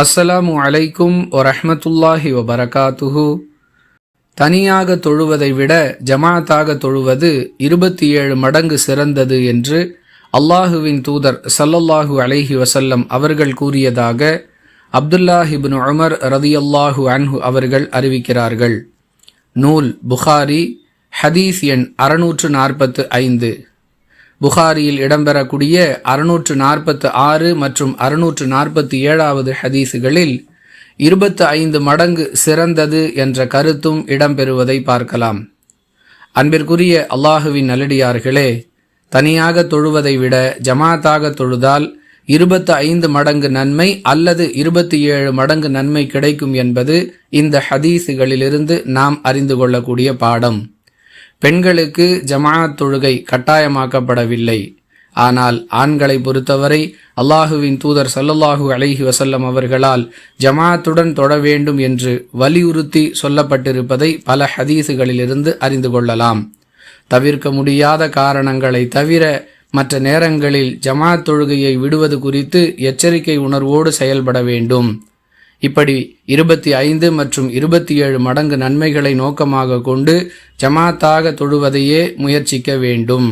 அஸ்ஸலாமு அலைக்கும் வரஹ்மத்துல்லாஹி வபரகாத்துஹு. தனியாக தொழுவதை விட ஜமாத்தாக தொழுவது இருபத்தி ஏழு மடங்கு சிறந்தது என்று அல்லாஹுவின் தூதர் சல்லல்லாஹு அலைஹி வசல்லம் அவர்கள் கூறியதாக அப்துல்லாஹிபின் உமர் ரதியல்லாஹு அன்ஹு அவர்கள் அறிவிக்கிறார்கள். நூல் புகாரி ஹதீஸ் எண் அறுநூற்று நாற்பத்து ஐந்து. புகாரியில் இடம்பெறக்கூடிய அறுநூற்று நாற்பத்து ஆறு மற்றும் அறுநூற்று நாற்பத்தி ஏழாவது ஹதீஸுகளில் இருபத்து ஐந்து மடங்கு சிறந்தது என்ற கருத்தும் இடம்பெறுவதை பார்க்கலாம். அன்பிற்குரிய அல்லாஹுவின் நல்லடியார்களே தனியாக தொழுவதை விட ஜமாத்தாக தொழுதால் இருபத்து ஐந்து மடங்கு நன்மை அல்லது இருபத்தி ஏழு மடங்கு நன்மை கிடைக்கும் என்பது இந்த ஹதீஸுகளிலிருந்து நாம் அறிந்து கொள்ளக்கூடிய பாடம். பெண்களுக்கு ஜமாஅத் தொழுகை கட்டாயமாக்கப்படவில்லை. ஆனால் ஆண்களை பொறுத்தவரை அல்லாஹுவின் தூதர் சல்லல்லாஹு அலைஹி வசல்லம் அவர்களால் ஜமாஅத்துடன் தொட வேண்டும் என்று வலியுறுத்தி சொல்லப்பட்டிருப்பதை பல ஹதீஸுகளிலிருந்து அறிந்து கொள்ளலாம். தவிர்க்க முடியாத காரணங்களை தவிர மற்ற நேரங்களில் ஜமாத் தொழுகையை விடுவது குறித்து எச்சரிக்கை உணர்வோடு செயல்பட வேண்டும். இப்படி இருபத்தி ஐந்து மற்றும் இருபத்தி ஏழு மடங்கு நன்மைகளை நோக்கமாக கொண்டு ஜமாத்தாக தொழுவதையே முயற்சிக்க வேண்டும்.